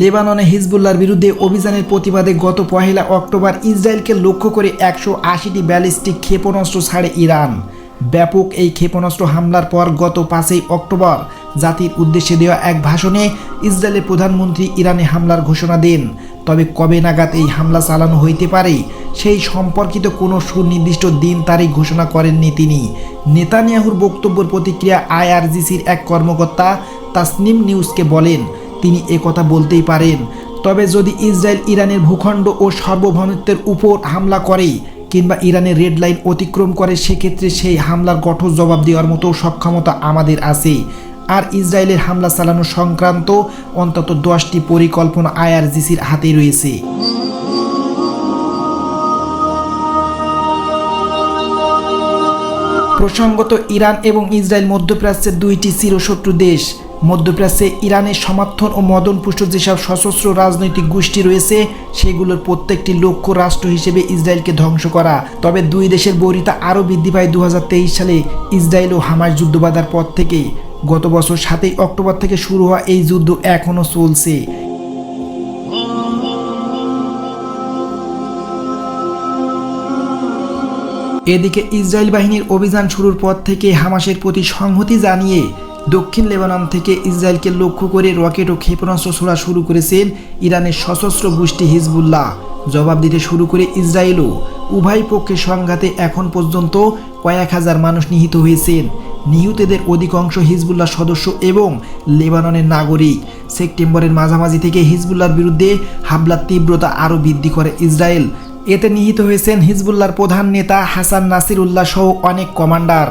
লেবাননে হিজবুল্লার বিরুদ্ধে অভিযানের প্রতিবাদে গত পহেলা অক্টোবর ইসরায়েলকে লক্ষ্য করে একশো আশিটি ব্যালিস্টিক ক্ষেপণাস্ত্র ছাড়ে ইরান। ব্যাপক এই ক্ষেপণাস্ত্র হামলার পর গত পাঁচই অক্টোবর জাতির উদ্দেশ্যে দেওয়া এক ভাষণে ইসরায়েলের প্রধানমন্ত্রী ইরানে হামলার ঘোষণা দেন। তবে কবে নাগাদ এই হামলা চালানো হইতে পারে, সেই সম্পর্কিত কোনো সুনির্দিষ্ট দিন তারিখ ঘোষণা করেননি তিনি। নেতানিয়াহুর বক্তব্যের প্রতিক্রিয়া আইআরজিসির এক কর্মকর্তা তাসনিম নিউজকে বলেন তিনি একথা বলতেই পারেন। তবে যদি ইসরায়েল ইরানের ভূখণ্ড ও সার্বভৌমত্বের উপর হামলা করে কিংবা ইরানের রেড লাইন অতিক্রম করে, সেক্ষেত্রে সেই হামলার কঠোর জবাব দেওয়ার মতো সক্ষমতা আমাদের আছে। আর ইসরায়েলের হামলা চালানো সংক্রান্ত অন্তত দশটি পরিকল্পনা আইআরজিসির হাতে রয়েছে। প্রসঙ্গত, ইরান এবং ইসরায়েল মধ্যপ্রাচ্যের দুইটি চিরশত্রু দেশ মধ্যপ্রাচ্যে ইরানের সমর্থন ও মদনপুষ্ট যেসব সশস্ত্র রাজনৈতিক গোষ্ঠী রয়েছে, সেগুলোর প্রত্যেকটি লক্ষ্য রাষ্ট্র হিসেবে ইসরায়েলকে ধ্বংস করা। তবে দুই দেশের বৈরিতা আরও বৃদ্ধি পায় দু হাজার তেইশ সালে ইসরায়েল ও হামাস যুদ্ধ বাঁধার পর থেকে গত বছর সাতই অক্টোবর থেকে শুরু হওয়া এই যুদ্ধ এখনও চলছে। এদিকে ইসরায়েল বাহিনীর অভিযান শুরুর পর থেকে হামাসের প্রতি সংহতি জানিয়ে দক্ষিণ লেবানন থেকে ইসরায়েলকে লক্ষ্য করে রকেট ও ক্ষেপণাস্ত্র ছোড়া শুরু করেছেন ইরানের সশস্ত্র গোষ্ঠী হিজবুল্লাহ। জবাব দিতে শুরু করে ইসরায়েলও। উভয় পক্ষের সংঘাতে এখন পর্যন্ত কয়েক হাজার মানুষ নিহিত হয়েছেন। নিহতদের অধিকাংশ হিজবুল্লাহ সদস্য এবং লেবাননের নাগরিক। সেপ্টেম্বরের মাঝামাঝি থেকে হিজবুল্লার বিরুদ্ধে হামলার তীব্রতা আরও বৃদ্ধি করে ইসরায়েল। এতে নিহিত হয়েছেন হিজবুল্লাহর প্রধান নেতা হাসান নাসিরুল্লাহ সহ অনেক কমান্ডার।